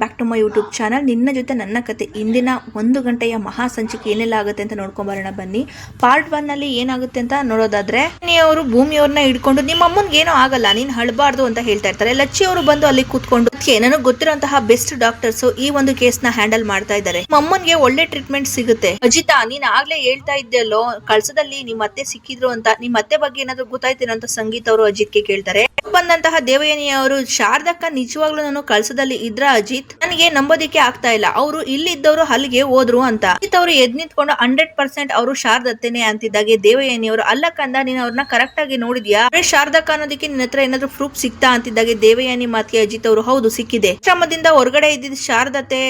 Back to my YouTube channel ನಿನ್ನ ಜೊತೆ ನನ್ನ ಕತೆ ಇಂದಿನ ಒಂದು ಗಂಟೆಯ ಮಹಾ ಸಂಚಿಕೆ ಏನೆಲ್ಲ ಆಗುತ್ತೆ ಅಂತ ನೋಡ್ಕೊಂಬರೋಣ ಬನ್ನಿ. ಪಾರ್ಟ್ ಒನ್ನಲ್ಲಿ ಏನಾಗುತ್ತೆ ಅಂತ ನೋಡೋದಾದ್ರೆ ಅವರು ಭೂಮಿಯವ್ರನ್ನ ಹಿಡ್ಕೊಂಡು ನಿಮ್ಮ ಅಮ್ಮನ್ಗೆ ಏನೋ ಆಗಲ್ಲ, ನೀನ್ ಹಳಬಾರ್ದು ಅಂತ ಹೇಳ್ತಾ ಇರ್ತಾರೆ. ಲಚ್ಚಿ ಅವರು ಬಂದು ಅಲ್ಲಿ ಕೂತ್ಕೊಂಡು "ಅದಕ್ಕೆ ನನಗೆ ಗೊತ್ತಿರುವಂತಹ ಬೆಸ್ಟ್ ಡಾಕ್ಟರ್ಸ್ ಈ ಒಂದು ಕೇಸ್ನ ಹ್ಯಾಂಡಲ್ ಮಾಡ್ತಾ ಇದ್ದಾರೆ. ನಿಮ್ಮ ಅಮ್ಮನ್ಗೆ ಒಳ್ಳೆ ಟ್ರೀಟ್ಮೆಂಟ್ ಸಿಗುತ್ತೆ. ಅಜಿತಾ, ನೀನ್ ಆಗ್ಲೇ ಹೇಳ್ತಾ ಇದ್ದಲ್ಲೋ ಕಳ್ಸದಲ್ಲಿ ನಿಮ್ಮ ಅತ್ತೆ ಸಿಕ್ಕಿದ್ರು ಅಂತ ನಿಮ್ ಅತ್ತೆ ಬಗ್ಗೆ ಏನಾದ್ರು ಗೊತ್ತಾಯ್ತಿರೋ ಅಂತ ಸಂಗೀತ ಅವರು ಅಜಿತ್ಗೆ ಕೇಳ್ತಾರೆ. ಬಂದಂತಹ ದೇವಯಾನಿ ಅವರು ಶಾರದಕ್ಕ ನಿಜವಾಗ್ಲೂ ನಾನು ಕಳ್ಸದಲ್ಲಿ ಇದ್ರ ಅಜಿತ್ ನನಗೆ ನಂಬೋದಿಕ್ಕೆ ಆಗ್ತಾ ಇಲ್ಲ. ಅವರು ಇಲ್ಲಿದ್ದವರು ಅಲ್ಲಿಗೆ ಹೋದ್ರು ಅಂತ. ಅಜಿತ್ ಅವರು ಎದ್ ನಿಂತ್ಕೊಂಡು ಹಂಡ್ರೆಡ್ ಪರ್ಸೆಂಟ್ ಅವರು ಶಾರದತ್ತೇನೆ ಅಂತಿದ್ದಾಗೆ. ದೇವಯಾನಿ ಅವರು ಅಲ್ಲ ಕಂದ ನೀನ್ ಅವ್ರನ್ನ ಕರೆಕ್ಟ್ ಆಗಿ ನೋಡಿದ್ಯಾ? ಶಾರದಕ್ಕ ಅನ್ನೋದಕ್ಕೆ ನಿನ್ನ ಹತ್ರ ಏನಾದ್ರು ಪ್ರೂಫ್ ಸಿಕ್ತಾ ಅಂತಿದ್ದಾಗೆ? ದೇವಯಾನಿ ಮಾತಿಗೆ ಅಜಿತ್ ಅವರು, ಹೌದು, ಸಿಕ್ಕಿದೆ. ಶ್ರಮದಿಂದ ಹೊರಗಡೆ ಇದ್ದಿದ್ದ ಶಾರದತೆ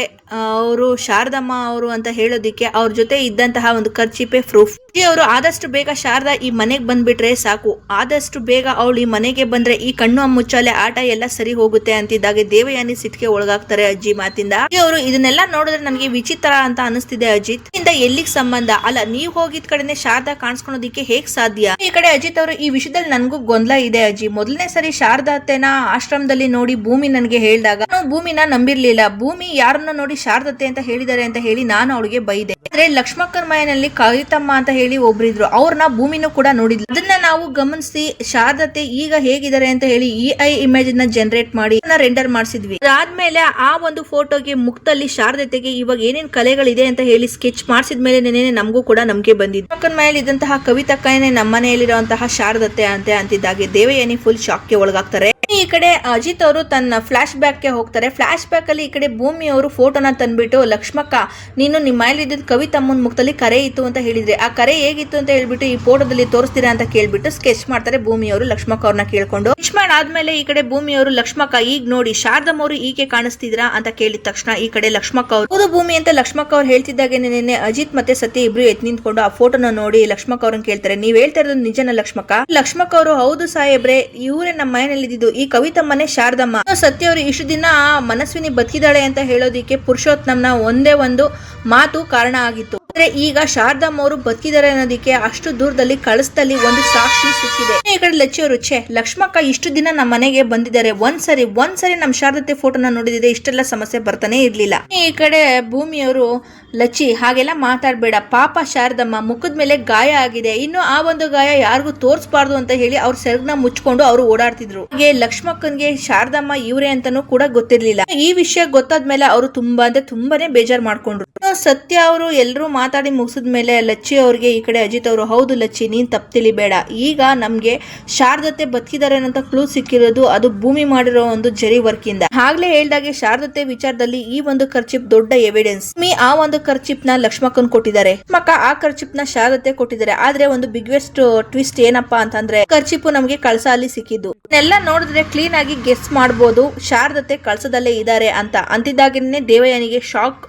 ಅವರು ಶಾರದಮ್ಮ ಅವರು ಅಂತ ಹೇಳೋದಿಕ್ಕೆ ಅವ್ರ ಜೊತೆ ಇದ್ದಂತಹ ಒಂದು ಖರ್ಚಿಪೆ ಪ್ರೂಫ್ ಅವರು, ಆದಷ್ಟು ಬೇಗ ಶಾರದಾ ಈ ಮನೆಗೆ ಬಂದ್ಬಿಟ್ರೆ ಸಾಕು. ಆದಷ್ಟು ಬೇಗ ಅವಳು ಈ ಮನೆಗೆ ಬಂದ್ರೆ ಈ ಕಣ್ಣು ಮುಚ್ಚಾಲೆ ಆಟ ಎಲ್ಲ ಸರಿ ಹೋಗುತ್ತೆ ಅಂತಿದ್ದಾಗೆ. ದೇವಯಾನಿ ಸಿಟ್ಗೆ ಒಳಗಾಗ್ತಾರೆ. ಅಜ್ಜಿ ಮಾತಿಂದ. ಅವರು ಇದನ್ನೆಲ್ಲ ನೋಡಿದ್ರೆ ನನಗೆ ವಿಚಿತ್ರ ಅಂತ ಅನಿಸ್ತಿದೆ ಅಜಿತ್. ಇಂದ ಎಲ್ಲಿಗೆ ಸಂಬಂಧ? ಅಲ್ಲ, ನೀವ್ ಹೋಗಿದ್ ಕಡೆನೆ ಶಾರದಾ ಕಾಣಿಸ್ಕೊಳೋದಿಕ್ಕೆ ಹೇಗ್ ಸಾಧ್ಯ? ಈ ಕಡೆ ಅಜಿತ್ ಅವರು ಈ ವಿಷಯದಲ್ಲಿ ನನಗೂ ಗೊಂದಲ ಇದೆ ಅಜ್ಜಿ. ಮೊದಲನೇ ಸರಿ ಶಾರದಾತೆನ ಆಶ್ರಮದಲ್ಲಿ ನೋಡಿ ಭೂಮಿ ನನಗೆ ಹೇಳಿದಾಗ, ನಾನು ಭೂಮಿನ ನಂಬಿರ್ಲಿಲ್ಲ. ಭೂಮಿ ಯಾರನ್ನ ನೋಡಿ ಶಾರದತೆ ಅಂತ ಹೇಳಿದ್ದಾರೆ ಅಂತ ಹೇಳಿ ನಾನು ಅವಳಿಗೆ ಬೈದೆ. ಆದ್ರೆ ಲಕ್ಷ್ಮಕ್ಕನ ಮನೆಯಲ್ಲಿ ಕವಿತಮ್ಮ ಅಂತ ಹೇಳಿ ಒಬ್ರಿದ್ರು. ಅವ್ರನ್ನ ಭೂಮಿನೂ ಕೂಡ ನೋಡಿದ್ರು ಅದನ್ನ ನಾವು ಗಮನಿಸಿ ಶಾರದತೆ ಈಗ ಹೇಗಿದ್ದಾರೆ ಅಂತ ಹೇಳಿ ಇ ಐ ಇಮೇಜ್ನ ಜನರೇಟ್ ಮಾಡಿ ರೆಂಡರ್ ಮಾಡಿಸಿದ್ವಿ. ಅದಾದ್ಮೇಲೆ ಆ ಒಂದು ಫೋಟೋಗೆ ಮುಕ್ತಲ್ಲಿ ಶಾರದತೆಗೆ ಇವಾಗ ಏನೇನು ಕಲೆಗಳಿದೆ ಅಂತ ಹೇಳಿ ಸ್ಕೆಚ್ ಮಾಡಿಸಿದ್ಮೇಲೆ ನೆನೆ ನಮಗೂ ಕೂಡ ನಮಗೆ ಬಂದಿದ್ದು ಅಕ್ಕನ ಮನೆಯಲ್ಲಿ ಇದ್ದಂತಹ ಕವಿತಕ್ಕನೇ ನಮ್ಮ ಮನೆಯಲ್ಲಿರುವಂತಹ ಶಾರದತೆ ಅಂತೆ ಅಂತಿದ್ದಾಗೆ ದೇವಯಾನಿ ಫುಲ್ ಶಾಕ್ಗೆ ಒಳಗಾಗ್ತಾರೆ. ಈ ಕಡೆ ಅಜಿತ್ ಅವರು ತನ್ನ ಫ್ಲಾಶ್ ಬ್ಯಾಕ್ಗೆ ಹೋಗ್ತಾರೆ. ಫ್ಲಾಶ್ ಬ್ಯಾಕ್ ಅಲ್ಲಿ ಈ ಕಡೆ ಭೂಮಿ ಅವರು ಫೋಟೋನ ತಂದ್ಬಿಟ್ಟು, ಲಕ್ಷ್ಮಕ್ಕ, ನೀನು ನಿಮ್ಮ ಇದ್ದಿದ್ದ ಕವಿತಮ್ಮನ ಮುಖದಲ್ಲಿ ಕರೆ ಇತ್ತು ಅಂತ ಹೇಳಿದ್ರೆ, ಆ ಕರೆ ಹೇಗಿತ್ತು ಅಂತ ಹೇಳ್ಬಿಟ್ಟು ಈ ಫೋಟೋದಲ್ಲಿ ತೋರಿಸ್ತೀರಾ ಅಂತ ಕೇಳ್ಬಿಟ್ಟು ಸ್ಕೆಚ್ ಮಾಡ್ತಾರೆ ಭೂಮಿ ಅವರು ಲಕ್ಷ್ಮಕ್ಕ ಅವ್ರನ್ನ ಕೇಳ್ಕೊಂಡು. ಸ್ಕೆಚ್ ಮಾಡಾದ್ಮೇಲೆ ಈ ಕಡೆ ಭೂಮಿ ಅವರು, ಲಕ್ಷ್ಮಕ್ಕ, ಈಗ ನೋಡಿ, ಶಾರದಮ್ಮ ಅವರು ಈಕೆ ಕಾಣಿಸ್ತಿದ್ರಾ? ಅಂತ ಕೇಳಿದ ತಕ್ಷಣ ಈ ಕಡೆ ಲಕ್ಷ್ಮಕ್ಕ ಅವರು, ಹೌದು ಭೂಮಿ ಅಂತ ಲಕ್ಷ್ಮಕ್ಕ ಅವ್ರು ಹೇಳ್ತಿದ್ದಾಗೆ ನಿನ್ನೆ ಅಜಿತ್ ಮತ್ತೆ ಸತ್ಯ ಇಬ್ರು ಎತ್ ನಿಂತ್ಕೊಂಡು ಆ ಫೋಟೋನ ನೋಡಿ ಲಕ್ಷ್ಮಕ್ಕ ಅವ್ರನ್ನ ಕೇಳ್ತಾರೆ, ನೀವ್ ಹೇಳ್ತಾ ಇರೋದು ನಿಜನ ಲಕ್ಷ್ಮಕ್ಕ? ಲಕ್ಷ್ಮಕ್ಕ ಅವರು, ಹೌದು ಸಾಹೇಬ್ರೆ, ಇವರೇ ನಮ್ಮ ಮನೆಯಲ್ಲಿ ಈ ಕವಿತಮ್ಮನೆ ಶಾರದಮ್ಮ. ಸತ್ಯ ಅವರು ಇಷ್ಟು ದಿನ ಮನಸ್ವಿನಿ ಬದುಕಿದಾಳೆ ಅಂತ ಹೇಳೋದಿಕ್ಕೆ ಪುರುಷೋತ್ತಮ್ನ ಒಂದೇ ಒಂದು ಮಾತು ಕಾರಣ ಆಗಿತ್ತು. ಆದ್ರೆ ಈಗ ಶಾರದಮ್ಮ ಅವರು ಬದುಕಿದ್ದಾರೆ ಅನ್ನೋದಕ್ಕೆ ಅಷ್ಟು ದೂರದಲ್ಲಿ ಕಳಸದಲ್ಲಿ ಒಂದು ಸಾಕ್ಷಿ ಸಿಕ್ಕಿದೆ. ಈ ಕಡೆ ಲಚ್ಚಿ ಅವರು ಛೇ, ಲಕ್ಷ್ಮಕ್ಕ ಇಷ್ಟು ದಿನ ನಮ್ಮ ಮನೆಗೆ ಬಂದಿದ್ದಾರೆ. ಒಂದ್ಸರಿ ಒಂದ್ಸರಿ ನಮ್ ಶಾರದತೆ ಫೋಟೋನ ನೋಡಿದಿದೆ. ಇಷ್ಟೆಲ್ಲ ಸಮಸ್ಯೆ ಬರ್ತಾನೆ ಇರ್ಲಿಲ್ಲ. ಈ ಕಡೆ ಭೂಮಿಯವರು, ಲಚ್ಚಿ, ಹಾಗೆಲ್ಲ ಮಾತಾಡ್ಬೇಡ. ಪಾಪ ಶಾರದಮ್ಮ, ಮುಖದ ಮೇಲೆ ಗಾಯ ಆಗಿದೆ. ಇನ್ನು ಆ ಒಂದು ಗಾಯ ಯಾರಿಗೂ ತೋರಿಸಬಾರ್ದು ಅಂತ ಹೇಳಿ ಅವ್ರ ಸೆರಗ್ನ ಮುಚ್ಕೊಂಡು ಅವರು ಓಡಾಡ್ತಿದ್ರು. ಹಾಗೆ ಲಕ್ಷ್ಮಕ್ಕನ್ಗೆ ಶಾರದಮ್ಮ ಇವರೇ ಅಂತಾನೂ ಕೂಡ ಗೊತ್ತಿರ್ಲಿಲ್ಲ. ಈ ವಿಷಯ ಗೊತ್ತಾದ್ಮೇಲೆ ಅವರು ತುಂಬಾ, ಅಂದ್ರೆ ತುಂಬಾನೇ ಬೇಜಾರ್ ಮಾಡ್ಕೊಂಡ್ರು. ಸತ್ಯ ಅವರು ಎಲ್ಲರೂ ಮಾತಾಡಿ ಮುಗಿಸಿದ್ಮೇಲೆ ಲಚ್ಚಿ ಅವ್ರಿಗೆ ಈ ಕಡೆ ಅಜಿತ್ ಅವರು, ಹೌದು ಲಚ್ಚಿ, ನೀನ್ ತಪ್ಪು ತಿಳಿಬೇಡ ಈಗ ನಮ್ಗೆ ಶಾರದತೆ ಬದುಕಿದ್ದಾರೆ ಅಂತ ಕ್ಲೂ ಸಿಕ್ಕಿರೋದು ಅದು ಭೂಮಿ ಮಾಡಿರೋ ಒಂದು ಜರಿ ವರ್ಕ್ ಇಂದ. ಆಗ್ಲೇ ಹೇಳ್ದಾಗೆ ಶಾರದತೆ ವಿಚಾರದಲ್ಲಿ ಈ ಒಂದು ಖರ್ಚಿಪ್ ದೊಡ್ಡ ಎವಿಡೆನ್ಸ್ ಮೀ, ಆ ಒಂದು ಖರ್ಚಿಪ್ನ ಲಕ್ಷ್ಮಕ್ಕನ್ ಕೊಟ್ಟಿದ್ದಾರೆ. ಮಕ್ಕ, ಆ ಖರ್ಚಿಪ್ನ ಶಾರದತೆ ಕೊಟ್ಟಿದ್ದಾರೆ. ಆದ್ರೆ ಒಂದು ಬಿಗ್ಗೆಸ್ಟ್ ಟ್ವಿಸ್ಟ್ ಏನಪ್ಪಾ ಅಂತಂದ್ರೆ ಖರ್ಚಿಪ್ ನಮ್ಗೆ ಕಳಸ ಅಲ್ಲಿ ಸಿಕ್ಕಿದ್ದು. ಇದನ್ನೆಲ್ಲ ನೋಡಿದ್ರೆ ಕ್ಲೀನ್ ಆಗಿ ಗೆಸ್ ಮಾಡಬಹುದು ಶಾರದತೆ ಕಳ್ಸದಲ್ಲೇ ಇದ್ದಾರೆ ಅಂತ. ಅಂತಿದ್ದಾಗಿನೇ ದೇವಯ್ಯನಿಗೆ ಶಾಕ್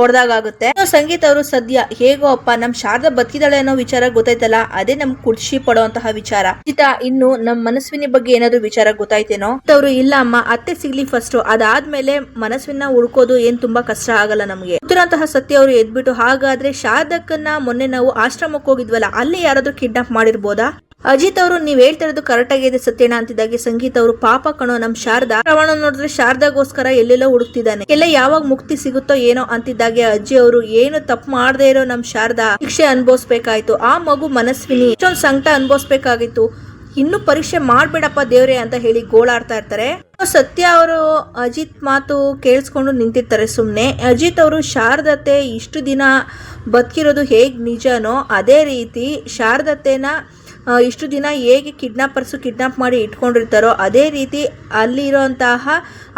ಹೊಡೆದಾಗುತ್ತೆ ಸಂಗೀತ ಅವರು ಸದ್ಯ ಹೇಗೋ ಅಪ್ಪ, ನಮ್ ಶಾರದಾ ಬದುಕಿದಾಳೆ ಅನ್ನೋ ವಿಚಾರ ಗೊತ್ತಾಯ್ತಲ್ಲ, ಅದೇ ನಮ್ ಖುಷಿ ಪಡುವಂತಹ ವಿಚಾರ. ಚಿತ, ಇನ್ನು ನಮ್ ಮನಸ್ವಿನಿ ಬಗ್ಗೆ ಏನಾದ್ರು ವಿಚಾರ ಗೊತ್ತಾಯ್ತೇನೋ? ಅವರು, ಇಲ್ಲ ಅಮ್ಮ, ಅತ್ತೆ ಸಿಗ್ಲಿ ಫಸ್ಟ್ ಅದಾದ್ಮೇಲೆ ಮನಸ್ವಿನ ಹುಡ್ಕೋದು ಏನ್ ತುಂಬಾ ಕಷ್ಟ ಆಗಲ್ಲ ನಮ್ಗೆ. ಗೊತ್ತಿರೋಂತಹ ಸತ್ಯ ಅವರು ಎದ್ಬಿಟ್ಟು, ಹಾಗಾದ್ರೆ ಶಾರದಕ್ಕನ್ನ ಮೊನ್ನೆ ನಾವು ಆಶ್ರಮಕ್ಕೆ ಹೋಗಿದ್ವಲ್ಲ ಅಲ್ಲಿ ಯಾರಾದ್ರೂ ಕಿಡ್ನಾಪ್ ಮಾಡಿರ್ಬೋದಾ? ಅಜಿತ್ ಅವರು, ನೀವ್ ಹೇಳ್ತಾ ಇರೋದು ಕರೆಕ್ಟ್ ಆಗಿದೆ ಸತ್ಯನ ಅಂತಿದ್ದಾಗೆ. ಸಂಗೀತ ಅವರು, ಪಾಪ ಕಣೋ, ನಮ್ ಶಾರದಾ. ರವಣ ನೋಡಿದ್ರೆ ಶಾರದಾಗೋಸ್ಕರ ಎಲ್ಲೆಲ್ಲ ಹುಡುಕ್ತಿದ್ದಾನೆ. ಎಲ್ಲ ಯಾವಾಗ ಮುಕ್ತಿ ಸಿಗುತ್ತೋ ಏನೋ ಅಂತಿದ್ದಾಗೆ ಅಜ್ಜಿ ಅವರು. ಏನು ತಪ್ಪು ಮಾಡದೇ ಇರೋ ನಮ್ ಶಾರದಾ. ಶಿಕ್ಷೆ ಅನ್ಭವಿಸ್ಬೇಕಾಯ್ತು. ಆ ಮಗು ಮನಸ್ವಿನಿ. ಇಷ್ಟೊಂದು ಸಂಕಟ ಅನ್ಭವಿಸ್ಬೇಕಾಗಿತ್ತು. ಇನ್ನು ಪರೀಕ್ಷೆ ಮಾಡ್ಬೇಡಪ್ಪ ದೇವ್ರೆ ಅಂತ ಹೇಳಿ ಗೋಳಾಡ್ತಾ ಇರ್ತಾರೆ. ಸತ್ಯ ಅವರು ಅಜಿತ್ ಮಾತು ಕೇಳಿಸ್ಕೊಂಡು ನಿಂತಿರ್ತಾರೆ ಸುಮ್ಮನೆ ಅಜಿತ್ ಅವರು ಶಾರದತೆ ಇಷ್ಟು ದಿನ ಬದುಕಿರೋದು ಹೇಗೆ ನಿಜನೋ ಅದೇ ರೀತಿ ಶಾರದತೆನ ಇಷ್ಟು ದಿನ ಹೇಗೆ ಕಿಡ್ನಾಪರ್ಸು ಕಿಡ್ನಾಪ್ ಮಾಡಿ ಇಟ್ಕೊಂಡಿರ್ತಾರೋ ಅದೇ ರೀತಿ ಅಲ್ಲಿರೋಂತಹ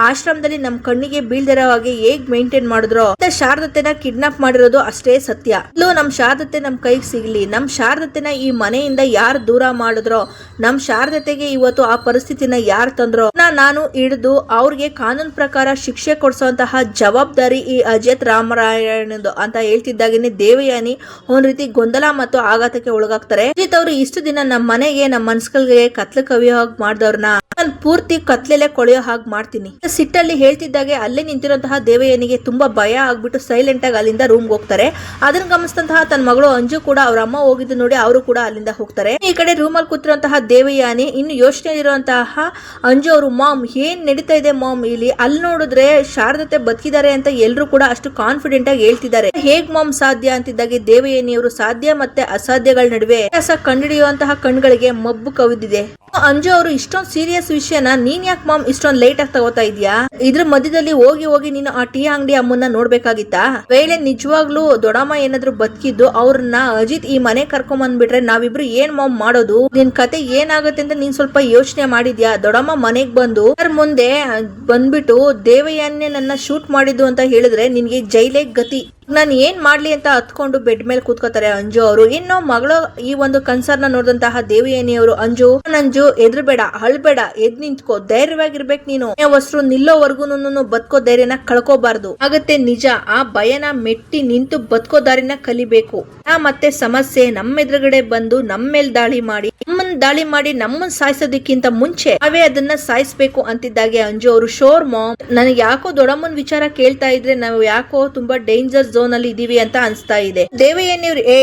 ಆಶ್ರಮದಲ್ಲಿ ನಮ್ಮ ಕಣ್ಣಿಗೆ ಬೀಳ್ದಿರೋ ಹಾಗೆ ಹೇಗ್ ಮೇಂಟೈನ್ ಮಾಡಿದ್ರು ಶಾರದತೆನ ಕಿಡ್ನಾಪ್ ಮಾಡಿರೋದು ಅಷ್ಟೇ ಸತ್ಯ. ಇಲ್ಲೂ ನಮ್ ಶಾರದತೆ ನಮ್ ಕೈಗೆ ಸಿಗ್ಲಿ. ನಮ್ ಶಾರದತೆನ ಈ ಮನೆಯಿಂದ ಯಾರು ದೂರ ಮಾಡಿದ್ರೋ, ನಮ್ ಶಾರದತೆಗೆ ಇವತ್ತು ಆ ಪರಿಸ್ಥಿತಿನ ಯಾರು ತಂದ್ರೋ ನಾನು ಹಿಡಿದು ಅವ್ರಿಗೆ ಕಾನೂನು ಪ್ರಕಾರ ಶಿಕ್ಷೆ ಕೊಡಿಸುವಂತಹ ಜವಾಬ್ದಾರಿ ಈ ಅಜಿತ್ ರಾಮರಾಯಣದು ಅಂತ ಹೇಳ್ತಿದ್ದಾಗೇನೆ ದೇವಯಾನಿ ಒಂದ್ ರೀತಿ ಗೊಂದಲ ಮತ್ತು ಆಘಾತಕ್ಕೆ ಒಳಗಾಗ್ತಾರೆ. ಅಜಿತ್ ಅವರು ಇಷ್ಟು ದಿನ ನಮ್ಮ ಮನೆಗೆ ನಮ್ಮ ಮನ್ಸ್ಗಳಿಗೆ ಕತ್ಲು ಕವಿಯೋಗ್ ಮಾಡ್ದವ್ರನ್ನ ನನ್ನ ಪೂರ್ತಿ ಕತ್ಲೆಲೆ ಕೊಳೆಯೋ ಹಾಗೆ ಮಾಡ್ತೀನಿ. ಸಿಟ್ಟಲ್ಲಿ ಹೇಳ್ತಿದ್ದಾಗೆ ಅಲ್ಲೇ ನಿಂತಿರುವಂತಹ ದೇವಯ್ಯನಿಗೆ ತುಂಬಾ ಭಯ ಆಗ್ಬಿಟ್ಟು ಸೈಲೆಂಟ್ ಆಗಿ ಅಲ್ಲಿಂದ ರೂಮ್ಗೆ ಹೋಗ್ತಾರೆ. ಅದನ್ನ ಗಮನಿಸಿದಂತಹ ತನ್ನ ಮಗಳು ಅಂಜು ಕೂಡ ಅವ್ರ ಅಮ್ಮ ಹೋಗಿದ್ದು ನೋಡಿ ಅವರು ಕೂಡ ಅಲ್ಲಿಂದ ಹೋಗ್ತಾರೆ. ಈ ಕಡೆ ರೂಮಲ್ಲಿ ಕೂತಿರುವಂತಹ ದೇವಯಾನಿ ಇನ್ನು ಯೋಚನೆ ಇರುವಂತಹ ಅಂಜು ಅವರು, ಮಾಮ್, ಏನ್ ನಡೀತಾ ಇದೆ ಮಾಮ್? ಇಲ್ಲಿ ಅಲ್ಲಿ ನೋಡಿದ್ರೆ ಶಾರದತೆ ಬದುಕಿದ್ದಾರೆ ಅಂತ ಎಲ್ಲರೂ ಕೂಡ ಅಷ್ಟು ಕಾನ್ಫಿಡೆಂಟ್ ಆಗಿ ಹೇಳ್ತಿದ್ದಾರೆ. ಹೇಗ್ ಮಾಮ್ ಸಾಧ್ಯ? ಅಂತಿದ್ದಾಗೆ ದೇವಯಾನಿಯವರು, ಸಾಧ್ಯ ಮತ್ತೆ ಅಸಾಧ್ಯಗಳ ನಡುವೆ. ಕಂಡಿಡಿಯುವಂತಹ ಕಣ್ಗಳಿಗೆ ಮಬ್ಬು ಕವಿದಿದೆ. ಅಂಜು ಅವರು ಇಷ್ಟೊಂದು ಸೀರಿಯಸ್ ವಿಷಯನ ನೀನ್ ಯಾಕೆ ಮಾಮ್ ಇಷ್ಟೊಂದು ಲೇಟ್ ಆಗಿ ತಗೋತಾ ಇದೀಯಾ? ಇದ್ರ ಮಧ್ಯದಲ್ಲಿ ಹೋಗಿ ಹೋಗಿ ನೀನು ಆ ಟೀ ಅಂಗಡಿ ಅಮ್ಮನ್ನ ನೋಡ್ಬೇಕಾಗಿತ್ತಾ? ವೇಳೆ ನಿಜವಾಗ್ಲೂ ದೊಡ್ಡಮ್ಮ ಏನಾದ್ರು ಬದುಕಿದ್ದು ಅವ್ರನ್ನ ಅಜಿತ್ ಈ ಮನೆ ಕರ್ಕೊಂಡ್ ಬಂದ್ಬಿಟ್ರೆ ನಾವಿಬ್ರು ಏನ್ ಮಾಮ್ ಮಾಡೋದು? ನಿನ್ ಕತೆ ಏನಾಗುತ್ತೆ ಅಂತ ನೀನ್ ಸ್ವಲ್ಪ ಯೋಚನೆ ಮಾಡಿದ್ಯಾ? ದೊಡ್ಡಮ್ಮ ಮನೆಗ್ ಬಂದು ಅದ್ರ ಮುಂದೆ ಬಂದ್ಬಿಟ್ಟು ದೇವಯಾನ್ಯ ನನ್ನ ಶೂಟ್ ಮಾಡಿದ್ದು ಅಂತ ಹೇಳಿದ್ರೆ ನಿನ್ಗೆ ಜೈಲೇ ಗತಿ. ನಾನು ಏನ್ ಮಾಡ್ಲಿ ಅಂತ ಹತ್ಕೊಂಡು ಬೆಡ್ ಮೇಲೆ ಕೂತ್ಕೋತಾರೆ ಅಂಜು ಅವರು. ಇನ್ನು ಮಗಳು ಈ ಒಂದು ಕನ್ಸರ್ನ ನೋಡಿದಂತಹ ಅವರು. ಅಂಜು ಅಂಜು ಎದ್ರಬೇಡ, ಅಳ್ಬೇಡ, ಎದ್ ನಿಂತ್ಕೋ, ಧೈರ್ಯವಾಗಿರ್ಬೇಕು ನೀನು. ಹೊಸರು ನಿಲ್ಲೋವರೆಗೂ ಬದುಕೋ ಧೈರ್ಯನ ಕಳ್ಕೋಬಾರ್ದು. ಆಗತ್ತೆ ನಿಜ, ಆ ಭಯನ ಮೆಟ್ಟಿ ನಿಂತು ಬದುಕೋ ದಾರಿನ ಕಲಿಬೇಕು. ಆ ಮತ್ತೆ ಸಮಸ್ಯೆ ನಮ್ಮ ಎದುರುಗಡೆ ಬಂದು ನಮ್ಮ ಮೇಲೆ ದಾಳಿ ಮಾಡಿ, ನಮ್ಮನ್ ದಾಳಿ ಮಾಡಿ ನಮ್ಮನ್ ಸಾಯಿಸೋದಕ್ಕಿಂತ ಮುಂಚೆ ನಾವೇ ಅದನ್ನ ಸಾಯಿಸ್ಬೇಕು ಅಂತಿದ್ದಾಗೆ ಅಂಜು ಅವರು. Sure ma'am. ನನಗೆ ಯಾಕೋ ದೊಡ್ಡಮ್ಮನ ವಿಚಾರ ಕೇಳ್ತಾ ಇದ್ರೆ ನಾವು ಯಾಕೋ ತುಂಬಾ ಡೇಂಜರ್ ಝೋನ್ ಅಲ್ಲಿ ಇದೀವಿ ಅಂತ ಅನ್ಸ್ತಾ ಇದೆ. ದೇವಯಾನಿ ಅವ್ರು ಏ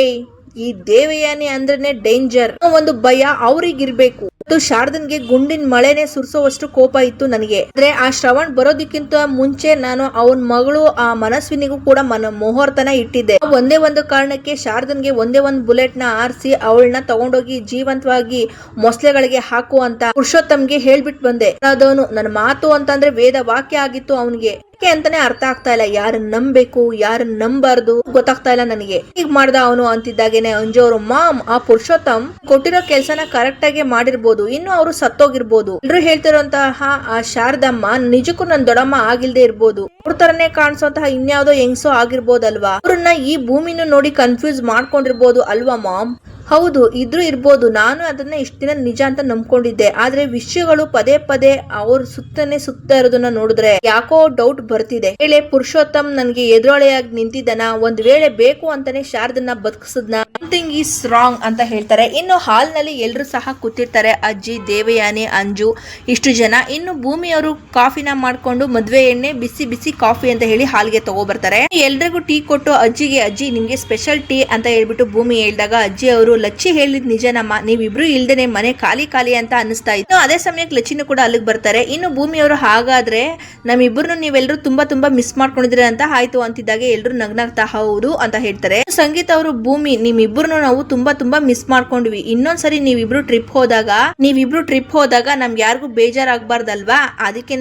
ಈ ದೇವಯಾನಿ ಅಂದ್ರೆ ಡೇಂಜರ್ ಒಂದು ಭಯ ಅವ್ರಿಗಿರ್ಬೇಕು. ಮತ್ತು ಶಾರದನ್ಗೆ ಗುಂಡಿನ ಮಳೆನೆ ಸುರಿಸೋವಷ್ಟು ಕೋಪ ಇತ್ತು ನನಗೆ. ಅಂದ್ರೆ ಆ ಶ್ರವಣ್ ಬರೋದಕ್ಕಿಂತ ಮುಂಚೆ ನಾನು ಅವನ್ ಮಗಳು, ಆ ಮನಸ್ವಿನಿಗೂ ಕೂಡ ಮನ ಮೊಹರ್ತನ ಇಟ್ಟಿದ್ದೆ. ಒಂದೇ ಒಂದು ಕಾರಣಕ್ಕೆ ಶಾರದನ್ಗೆ ಒಂದೇ ಒಂದು ಬುಲೆಟ್ನ ಆರಿಸಿ ಅವಳನ್ನ ತಗೊಂಡೋಗಿ ಜೀವಂತವಾಗಿ ಮೊಸಳೆಗಳಿಗೆ ಹಾಕು ಅಂತ ಪುರುಷೋತ್ತಮ್ಗೆ ಹೇಳ್ಬಿಟ್ ಬಂದೆ. ಅದವನು ನನ್ನ ಮಾತು ಅಂತಂದ್ರೆ ವೇದ ವಾಕ್ಯ ಆಗಿತ್ತು ಅವನಿಗೆ. ಅಂತಾನೆ ಅರ್ಥ ಆಗ್ತಾ ಇಲ್ಲ. ಯಾರನ್ನ ನಂಬಬೇಕು, ಯಾರನ್ನ ನಂಬಾರ್ದು ಗೊತ್ತಾಗ್ತಾ ಇಲ್ಲ ನನಗೆ. ಈಗ ಮಾಡ್ದ ಅವನು ಅಂತಿದ್ದಾಗೇನೆ, ಅಂಜು ಅವರು, ಮಾಮ್, ಆ ಪುರುಷೋತ್ತಮ್ ಕೊಟ್ಟಿರೋ ಕೆಲ್ಸನ ಕರೆಕ್ಟ್ ಆಗಿ ಮಾಡಿರ್ಬೋದು. ಇನ್ನು ಅವರು ಸತ್ತೋಗಿರ್ಬೋದು. ಎಲ್ರು ಹೇಳ್ತಿರುವಂತಹ ಆ ಶಾರದಮ್ಮ ನಿಜಕ್ಕೂ ನನ್ ದೊಡ್ಡಮ್ಮ ಆಗಿಲ್ದೇ ಇರ್ಬೋದು. ಅವ್ರ ತರನೇ ಕಾಣಿಸುವಂತಹ ಇನ್ಯಾವುದೋ ಹೆಂಗ್ಸೋ ಆಗಿರ್ಬೋದಲ್ವಾ? ಅವ್ರನ್ನ ಈ ಭೂಮಿನ ನೋಡಿ ಕನ್ಫ್ಯೂಸ್ ಮಾಡ್ಕೊಂಡಿರ್ಬೋದು ಅಲ್ವಾ ಮಾಮ್? ಹೌದು, ಇದ್ರೂ ಇರ್ಬೋದು. ನಾನು ಅದನ್ನ ಇಷ್ಟ ದಿನ ನಿಜ ಅಂತ ನಂಬ್ಕೊಂಡಿದ್ದೆ. ಆದ್ರೆ ವಿಷಯಗಳು ಪದೇ ಪದೇ ಅವ್ರ ಸುತ್ತನೆ ಸುತ್ತ ಇರೋದನ್ನ ನೋಡಿದ್ರೆ ಯಾಕೋ ಡೌಟ್ ಬರ್ತಿದೆ. ವೇಳೆ ಪುರುಷೋತ್ತಮ್ ನನ್ಗೆ ಎದುರೊಳೆಯಾಗಿ ನಿಂತಿದ್ದನ. ಒಂದ್ ವೇಳೆ ಬೇಕು ಅಂತಾನೆ ಶಾರದನ್ನ ಬದುಕಿಸದ್ನ ಸಮಥಿಂಗ್ ಈಸ್ ರಾಂಗ್ ಅಂತ ಹೇಳ್ತಾರೆ. ಇನ್ನು ಹಾಲ್ನಲ್ಲಿ ಎಲ್ರು ಸಹ ಕೂತಿರ್ತಾರೆ. ಅಜ್ಜಿ, ದೇವಯಾನಿ, ಅಂಜು ಇಷ್ಟು ಜನ. ಇನ್ನು ಭೂಮಿಯವರು ಕಾಫಿನ ಮಾಡ್ಕೊಂಡು ಮದ್ವೆ ಎಣ್ಣೆ, ಬಿಸಿ ಬಿಸಿ ಕಾಫಿ ಅಂತ ಹೇಳಿ ಹಾಲ್ಗೆ ತಗೋಬರ್ತಾರೆ. ಎಲ್ರಿಗೂ ಟೀ ಕೊಟ್ಟು ಅಜ್ಜಿಗೆ, ಅಜ್ಜಿ, ನಿಮ್ಗೆ ಸ್ಪೆಷಲ್ ಟೀ ಅಂತ ಹೇಳ್ಬಿಟ್ಟು ಭೂಮಿ ಹೇಳಿದಾಗ ಅಜ್ಜಿ ಅವರು ಲಚ್ಚಿ ಹೇಳಿದ ನಿಜನಮ್ಮ ನೀವಿಬ್ರು ಇಲ್ದೇನೆ ಮನೆ ಖಾಲಿ ಖಾಲಿ ಅಂತ ಅನಿಸ್ತಾ ಇತ್ತು. ಅದೇ ಸಮಯಕ್ಕೆ ಲಚ್ಚಿನೂ ಕೂಡ ಅಲ್ಲಿಗೆ ಬರ್ತಾರೆ. ಇನ್ನು ಭೂಮಿಯವರು ಹಾಗಾದ್ರೆ ನಮ್ಮಿಬ್ರು ನೀವೆಲ್ಲರೂ ತುಂಬಾ ತುಂಬಾ ಮಿಸ್ ಮಾಡ್ಕೊಂಡಿದ್ರೆ ಅಂತ ಆಯ್ತು ಅಂತಿದ್ದಾಗ ಎಲ್ರು ನಗ್ನಾಗ್ತಾ ಹೌದು ಅಂತ ಹೇಳ್ತಾರೆ. ಸಂಗೀತ ಅವರು, ಭೂಮಿ ನಿಮ್ಮಿಬ್ರು ನಾವು ತುಂಬಾ ತುಂಬಾ ಮಿಸ್ ಮಾಡ್ಕೊಂಡ್ವಿ. ಇನ್ನೊಂದ್ಸರಿ ನೀವಿಬ್ರು ಟ್ರಿಪ್ ಹೋದಾಗ, ನೀವಿಬ್ರು ಟ್ರಿಪ್ ಹೋದಾಗ ನಮ್ಗೆ ಯಾರಿಗೂ ಬೇಜಾರಾಗ್ಬಾರ್ದಲ್ವಾ? ಅದಕ್ಕೆ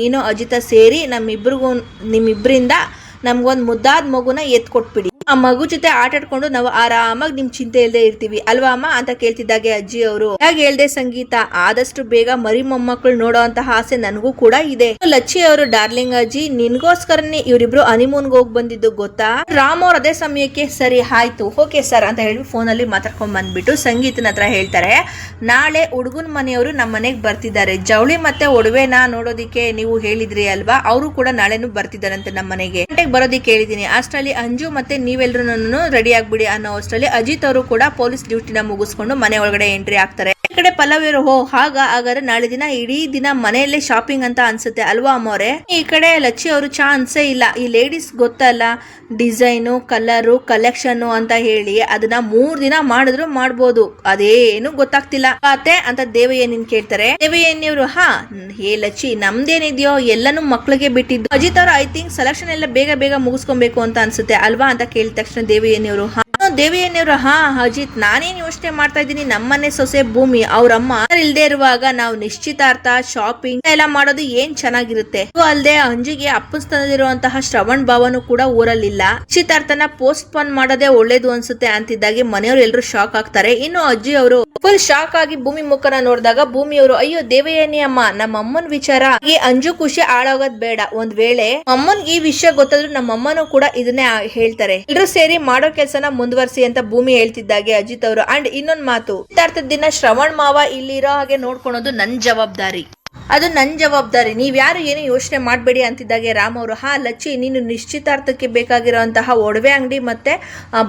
ನೀನು, ಅಜಿತ ಸೇರಿ ನಮ್ಮಿಬ್ರಿಗೂ, ನಿಮ್ಮಿಬ್ರಿಂದ ನಮ್ಗೊಂದು ಮುದ್ದಾದ ಮಗುನ ಎತ್ ಕೊಟ್ಬಿಡಿ ಆ ಮಗು ಜೊತೆ ಆಟ ಆಡ್ಕೊಂಡು ನಾವು ಆರಾಮಾಗಿ ನಿಮ್ ಚಿಂತೆ ಇಲ್ಲದೆ ಇರ್ತೀವಿ, ಅಲ್ವಾ ಅಮ್ಮ? ಅಂತ ಕೇಳ್ತಿದ್ದಾಗೆ ಅಜ್ಜಿ ಅವರು. ಹೇಗೆ ಹೇಳ್ದೆ ಸಂಗೀತ, ಆದಷ್ಟು ಬೇಗ ಮರಿ ಮೊಮ್ಮಕ್ಕಳು ನೋಡೋ ಅಂತಹ ಆಸೆ ನನಗೂ ಕೂಡ ಇದೆ. ಲಚ್ಚಿ ಅವರು, ಡಾರ್ಲಿಂಗ್ ಅಜ್ಜಿ, ನಿನ್ಗೋಸ್ಕರನೇ ಇವರಿಬ್ರು ಹನಿಮೂನ್ಗೆ ಹೋಗಿ ಬಂದಿದ್ದು ಗೊತ್ತಾ? ರಾಮ್ ಅವ್ರ ಅದೇ ಸಮಯಕ್ಕೆ, ಸರಿ, ಆಯ್ತು, ಓಕೆ ಸರ್ ಅಂತ ಹೇಳಿ ಫೋನ್ ಅಲ್ಲಿ ಮಾತಾಡ್ಕೊಂಡ್ ಬಂದ್ಬಿಟ್ಟು ಸಂಗೀತನ ಹತ್ರ ಹೇಳ್ತಾರೆ. ನಾಳೆ ಹುಡುಗನ ಮನೆಯವರು ನಮ್ಮ ಮನೆಗೆ ಬರ್ತಿದ್ದಾರೆ. ಜವಳಿ ಮತ್ತೆ ಒಡವೆನ ನೋಡೋದಿಕ್ಕೆ ನೀವು ಹೇಳಿದ್ರಿ ಅಲ್ವಾ? ಅವರು ಕೂಡ ನಾಳೆನು ಬರ್ತಿದ್ದಾರಂತೆ ನಮ್ಮ ಮನೆಗೆ. ಬರೋದಿಕ್ಕೆ ಹೇಳಿದೀನಿ ಅಷ್ಟರಲ್ಲಿ ಅಂಜು ಮತ್ತೆ ನೀವೆಲ್ಲರೂ ರೆಡಿ ಆಗಿಬಿಡಿ ಅನ್ನೋ ಅಷ್ಟರಲ್ಲಿ ಅಜಿತ್ ಅವರು ಕೂಡ ಪೊಲೀಸ್ ಡ್ಯೂಟಿನ ಮುಗಿಸ್ಕೊಂಡು ಮನೆ ಒಳಗಡೆ ಎಂಟ್ರಿ ಆಗ್ತಾರೆ. ಕಡೆ ಇರೋ ಹೋ ಹಾಗ, ಹಾಗಾದ್ರೆ ನಾಳೆ ದಿನ ಇಡೀ ದಿನ ಮನೆಯಲ್ಲೇ ಶಾಪಿಂಗ್ ಅಂತ ಅನ್ಸುತ್ತೆ ಅಲ್ವಾ ಅಮ್ಮವ್ರೆ? ಈ ಕಡೆ ಲಚ್ಚಿ ಅವರು ಚಾನ್ಸೇ ಇಲ್ಲ. ಈ ಲೇಡೀಸ್ ಗೊತ್ತಲ್ಲ ಡಿಸೈನು ಕಲರು ಕಲೆಕ್ಷನ್ ಅಂತ ಹೇಳಿ ಅದನ್ನ ಮೂರ್ ದಿನ ಮಾಡಿದ್ರು ಮಾಡ್ಬೋದು. ಅದೇನು ಗೊತ್ತಾಗ್ತಿಲ್ಲ. ಪಾತೆ, ಅಂತ ದೇವಯ್ಯನಿನ್ ಕೇಳ್ತಾರೆ. ದೇವಯ್ಯನಿಯವರು, ಹಾ, ಹೇ ಲಚ್ಚಿ, ನಮ್ದೇನಿದೆಯೋ ಎಲ್ಲಾನು ಮಕ್ಳಿಗೆ ಬಿಟ್ಟಿದ್ದು. ಅಜಿತ್ ಅವ್ರು ಐ ಥಿಂಕ್ ಸೆಲೆಕ್ಷನ್ ಎಲ್ಲ ಬೇಗ ಬೇಗ ಮುಗಿಸ್ಕೊಬೇಕು ಅಂತ ಅನ್ಸುತ್ತೆ ಅಲ್ವಾ ಅಂತ ಕೇಳಿದ ತಕ್ಷಣ ದೇವಯ್ಯನಿಯವರು. ಹಾ ದೇವಿಯನ್ನಿವ್ರು, ಹಾ, ಅಜಿತ್, ನಾನೇನ್ ಯೋಚನೆ ಮಾಡ್ತಾ ಇದ್ದೀನಿ, ನಮ್ಮನೆ ಸೊಸೆ ಭೂಮಿ, ಅವ್ರಮ್ಮ ಇಲ್ದೇ ಇರುವಾಗ ನಾವು ನಿಶ್ಚಿತಾರ್ಥ ಶಾಪಿಂಗ್ ಎಲ್ಲ ಮಾಡೋದು ಏನ್ ಚೆನ್ನಾಗಿರುತ್ತೆ? ಅಲ್ಲದೆ ಅಂಜಿಗೆ ಅಪ್ಪಸ್ತನದಿರುವಂತಹ ಶ್ರವಣ್ ಭಾವನು ಕೂಡ ಊರಲ್ಲಿಲ್ಲ. ನಿಶ್ಚಿತಾರ್ಥನ ಪೋಸ್ಟ್ ಪೋನ್ ಮಾಡೋದೇ ಒಳ್ಳೇದು ಅನ್ಸುತ್ತೆ ಅಂತಿದ್ದಾಗೆ ಮನೆಯವರು ಎಲ್ರು ಶಾಕ್ ಆಗ್ತಾರೆ. ಇನ್ನು ಅಜ್ಜಿ ಅವರು ಫುಲ್ ಶಾಕ್ ಆಗಿ ಭೂಮಿ ಮುಖನ ನೋಡಿದಾಗ ಭೂಮಿಯವರು, ಅಯ್ಯೋ ದೇವಯ್ಯನಿ ಅಮ್ಮ, ನಮ್ಮ ಅಮ್ಮನ ವಿಚಾರ. ಈ ಅಂಜು ಖುಷಿ ಹಾಳಾಗೋದ್ ಬೇಡ. ಒಂದ್ ವೇಳೆ ಅಮ್ಮನ್ ಈ ವಿಷಯ ಗೊತ್ತಾದ್ರೂ ನಮ್ಮ ಅಮ್ಮನೂ ಕೂಡ ಇದನ್ನೇ ಹೇಳ್ತಾರೆ. ಎಲ್ರು ಸೇರಿ ಮಾಡೋ ಕೆಲ್ಸನ ಮುಂದುವರಿಸಿ ಅಂತ ಭೂಮಿ ಹೇಳ್ತಿದ್ದಾಗೆ ಅಜಿತ್ ಅವರು. ಅಂಡ್ ಇನ್ನೊಂದ್ ಮಾತು ಸಿದ್ಧಾರ್ಥದ ದಿನ ಶ್ರವಣ್ ಮಾವ ಇಲ್ಲಿರೋ ಹಾಗೆ ನೋಡ್ಕೊಳೋದು ನನ್ ಜವಾಬ್ದಾರಿ. ಅದು ನನ್ನ ಜವಾಬ್ದಾರಿ. ನೀವು ಯಾರು ಏನು ಯೋಚನೆ ಮಾಡಬೇಡಿ ಅಂತಿದ್ದಾಗೆ ರಾಮ್ ಅವರು. ಹಾ, ಲಚ್ಚಿ, ನೀನು ನಿಶ್ಚಿತಾರ್ಥಕ್ಕೆ ಬೇಕಾಗಿರುವಂತಹ ಒಡವೆ ಅಂಗಡಿ ಮತ್ತೆ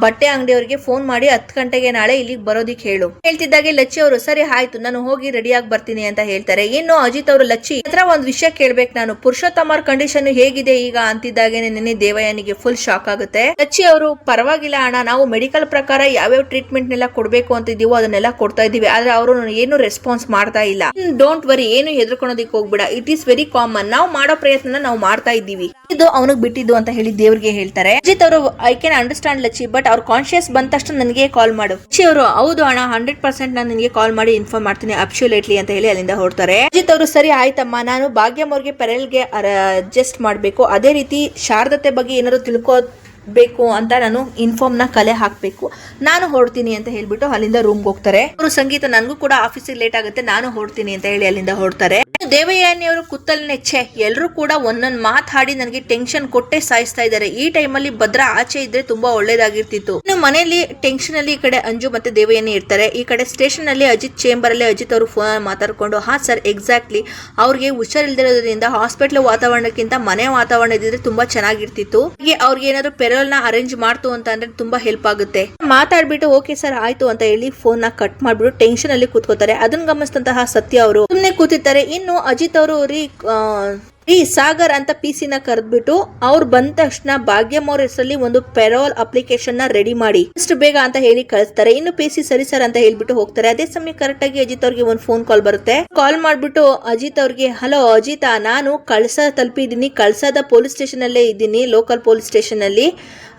ಬಟ್ಟೆ ಅಂಗಡಿಯವರಿಗೆ ಫೋನ್ ಮಾಡಿ ಹತ್ತು ಗಂಟೆಗೆ ನಾಳೆ ಇಲ್ಲಿಗೆ ಬರೋದಿಕ್ಕೆ ಹೇಳು. ಹೇಳ್ತಿದ್ದಾಗೆ ಲಚ್ಚಿ ಅವರು, ಸರಿ ಆಯ್ತು, ನಾನು ಹೋಗಿ ರೆಡಿಯಾಗಿ ಬರ್ತೀನಿ ಅಂತ ಹೇಳ್ತಾರೆ. ಇನ್ನು ಅಜಿತ್ ಅವರು, ಲಚ್ಚಿ? ಹತ್ರ ಒಂದು ವಿಷಯ ಕೇಳ್ಬೇಕು ನಾನು. ಪುರುಷೋತ್ತಮರ ಕಂಡೀಷನ್ ಹೇಗಿದೆ ಈಗ ಅಂತಿದ್ದಾಗೆ ನೆನ್ನೆ ದೇವಯ್ಯನಿಗೆ ಫುಲ್ ಶಾಕ್ ಆಗುತ್ತೆ. ಲಚ್ಚಿ ಅವರು, ಪರವಾಗಿಲ್ಲ ಅಣ್ಣ, ನಾವು ಮೆಡಿಕಲ್ ಪ್ರಕಾರ ಯಾವ್ಯಾವ ಟ್ರೀಟ್ಮೆಂಟ್ ನೆಲ್ಲ ಕೊಡಬೇಕು ಅಂತಿದ್ದೀವೋ ಅದನ್ನೆಲ್ಲ ಕೊಡ್ತಾ ಇದೀವಿ ಆದ್ರೆ ಅವರು ಏನು ರೆಸ್ಪಾನ್ಸ್ ಮಾಡ್ತಾ ಇಲ್ಲ. ಡೋಂಟ್ ವರಿ ಏನು ಹೆದರ್ಕೊಳೋದಿಕ್ ಹೋಗ್ಬೇಡ. ಇಟ್ ಈಸ್ ವೆರಿ ಕಾಮನ್ ನಾವು ಮಾಡೋ ಪ್ರಯತ್ನ ನಾವು ಮಾಡ್ತಾ ಇದ್ದೀವಿ. ಇದು ಅವನಿಗೆ ಬಿಟ್ಟಿದ್ದು ಅಂತ ಹೇಳಿ ದೇವ್ರಿಗೆ ಹೇಳ್ತಾರೆ. ಅಜಿತ್ ಅವರು I can understand Lachchi but ಅವ್ರ ಕಾನ್ಶಿಯಸ್ ಬಂದ ತಕ್ಷಣ ನನಗೆ ಕಾಲ್ ಮಾಡು. ಲಚ್ಚಿ ಅವರು, ಹೌದು ಅಣ್ಣ ಹಂಡ್ರೆಡ್ ಪರ್ಸೆಂಟ್ ನಾನು ನಿನಗೆ ಕಾಲ್ ಮಾಡಿ ಇನ್ಫಾರ್ಮ್ ಮಾಡ್ತೀನಿ ಅಬ್ಸ್ಯುಲೇಟ್ಲಿ ಅಂತ ಹೇಳಿ ಅಲ್ಲಿಂದ ಹೊರಡ್ತಾರೆ. ಅಜಿತ್ ಅವರು, ಸರಿ ಆಯ್ತಮ್ಮ, ನಾನು ಭಾಗ್ಯಮ್ ಅವ್ರಿಗೆ ಪೆರಲ್ಗೆ ಅಡ್ಜಸ್ಟ್ ಮಾಡಬೇಕು. ಅದೇ ರೀತಿ ಶಾರದತೆ ಬಗ್ಗೆ ಏನಾದ್ರು ತಿಳ್ಕೋ ಬೇಕು ಅಂತ ನಾನು ಇನ್ಫಾರ್ಮ್ನ ಕಲೆ ಹಾಕ್ಬೇಕು. ನಾನು ಹೊರಡ್ತೀನಿ ಅಂತ ಹೇಳ್ಬಿಟ್ಟು ಅಲ್ಲಿಂದ ರೂಮ್ಗೆ ಹೋಗ್ತಾರೆ. ಅವರು, ಸಂಗೀತ, ನನಗೂ ಕೂಡ ಆಫೀಸಿಗೆ ಲೇಟ್ ಆಗುತ್ತೆ, ನಾನು ಹೊರಡ್ತೀನಿ, ಅಂತ ಹೇಳಿ ಅಲ್ಲಿಂದ ಹೊರಡ್ತಾರೆ. ದೇವಯಾನಿ ಅವರು ನೆಚ್ಚೆ ಎಲ್ಲರೂ ಕೂಡ ಒಂದೊಂದು ಮಾತಾಡಿ ನನಗೆ ಟೆನ್ಷನ್ ಕೊಟ್ಟೆ ಸಾಯಿಸ್ತಾ ಇದ್ದಾರೆ ಈ ಟೈಮಲ್ಲಿ ಭದ್ರ ಆಚೆ ಇದ್ರೆ ತುಂಬಾ ಒಳ್ಳೇದಾಗಿರ್ತಿತ್ತು. ಇನ್ನು ಮನೆಯಲ್ಲಿ ಟೆನ್ಷನ್ ಅಲ್ಲಿ ಈ ಕಡೆ ಅಂಜು ಮತ್ತೆ ದೇವಯಾನಿ ಇರ್ತಾರೆ. ಈ ಕಡೆ ಸ್ಟೇಷನ್ ಅಲ್ಲಿ ಅಜಿತ್ ಚೇಂಬರ್ ಅಲ್ಲಿ ಅಜಿತ್ ಅವರು ಫೋನ್ ಮಾತಾಡ್ಕೊಂಡು, ಹಾ ಸರ್ ಎಕ್ಸಾಕ್ಟ್ಲಿ ಅವ್ರಿಗೆ ಹುಷಾರಿಲ್ದಿರೋದ್ರಿಂದ ಹಾಸ್ಪಿಟಲ್ ವಾತಾವರಣಕ್ಕಿಂತ ಮನೆ ವಾತಾವರಣ ಇದ್ರೆ ತುಂಬಾ ಚೆನ್ನಾಗಿರ್ತಿತ್ತು. ಹಾಗೆ ಅವ್ರಿಗೆ ಏನಾದ್ರು ಪೆರೋಲ್ನ ಅರೇಂಜ್ ಮಾಡ್ತು ಅಂತ ಅಂದ್ರೆ ತುಂಬಾ ಹೆಲ್ಪ್ ಆಗುತ್ತೆ. ಮಾತಾಡ್ಬಿಟ್ಟು, ಓಕೆ ಸರ್ ಆಯ್ತು ಅಂತ ಹೇಳಿ ಫೋನ್ನ ಕಟ್ ಮಾಡ್ಬಿಟ್ಟು ಟೆನ್ಷನ್ ಅಲ್ಲಿ ಕೂತ್ಕೋತಾರೆ. ಅದನ್ನ ಗಮನಿಸಿದಂತಹ ಸತ್ಯ ಅವರು ಸುಮ್ನೆ ಕೂತಿರ್ತಾರೆ. ಇನ್ನು ಅಜಿತ್ ಅವರು ರೀ ಈ ಸಾಗರ್ ಅಂತ ಪಿ ನ ಕರೆದ್ಬಿಟ್ಟು ಅವ್ರು ಬಂದ ತಕ್ಷಣ ಭಾಗ್ಯಮ್ ಅವ್ರ ಹೆಸರಲ್ಲಿ ಒಂದು ಪೆರೋಲ್ ಅಪ್ಲಿಕೇಶನ್ನ ರೆಡಿ ಮಾಡಿ. ಇಷ್ಟು ಬೇಗ ಅಂತ ಹೇಳಿ ಕಳಿಸ್ತಾರೆ. ಇನ್ನು ಪಿ ಸಿ ಸರಿ ಸರ್ ಅಂತ ಹೇಳ್ಬಿಟ್ಟು ಹೋಗ್ತಾರೆ. ಅದೇ ಸಮಯ ಕರೆಕ್ಟ್ ಆಗಿ ಅಜಿತ್ ಅವ್ರಿಗೆ ಒಂದು ಫೋನ್ ಕಾಲ್ ಬರುತ್ತೆ. ಕಾಲ್ ಮಾಡ್ಬಿಟ್ಟು ಅಜಿತ್ ಅವ್ರಿಗೆ ಹಲೋ ಅಜಿತಾ, ನಾನು ಕಳ್ಸ ತಲುಪಿದ್ದೀನಿ. ಕಳ್ಸದ ಪೊಲೀಸ್ ಸ್ಟೇಷನ್ ಅಲ್ಲೇ ಇದ್ದೀನಿ ಲೋಕಲ್ ಪೊಲೀಸ್ ಸ್ಟೇಷನ್ ಅಲ್ಲಿ.